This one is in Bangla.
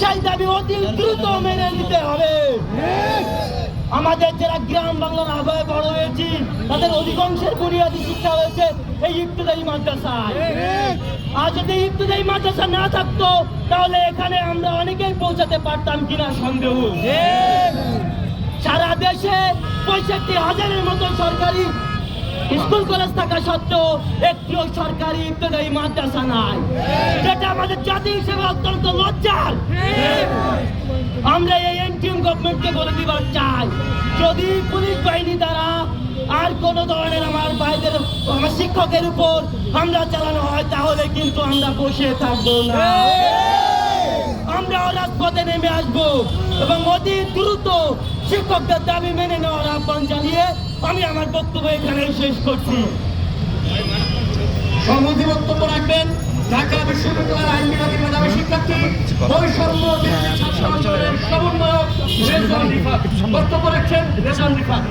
সেই দাবি অতি দ্রুত মেনে নিতে হবে। আমাদের যারা গ্রাম বাংলার আবহাওয়া বড় হয়েছি, তাদের অধিকাংশের বুনিয়াদী শিক্ষা হয়েছে এই ইফতদায়ী মাদ্রাসায়। আর যদি ইফতদায়ী মাদ্রাসা না থাকতো, তাহলে এখানে আমরা অনেকেই পৌঁছাতে পারতাম কিনা সন্দেহ। সারা দেশে পঁয়ষট্টি হাজারের মতো সরকারি স্কুল কলেজ থাকা সত্ত্বেও একটিও সরকারি ইবতদায়ী মাদ্রাসা নাই। যেটা আমাদের জাতি হিসেবে অত্যন্ত লজ্জার। গভর্নমেন্টকে বলে দিবার চাই। যদি পুলিশ বাহিনী দ্বারা আর কোন ধরনের আমার ভাইদের আমার শিক্ষকের উপর হামলা চালানো হয় তাহলে কিন্তু আমরা বসে থাকব না। আমরাও রাজপথে নেমে আসব এবং অতি দ্রুত শিক্ষকদের দাবি মেনে নেওয়ার আহ্বান জানিয়ে আমি আমার বক্তব্য এখানে শেষ করছি। সমাধি বক্তব্য রাখবেন। ঢাকা বিশ্ববিদ্যালয়ের আইন বিভাগের মেধাবী শিক্ষার্থী বৈষম্য বিরোধী ছাত্র আন্দোলনের সমন্বয়ক রেজওয়ান রিফাত বক্তব্য রাখছেন রেজওয়ান রিফাত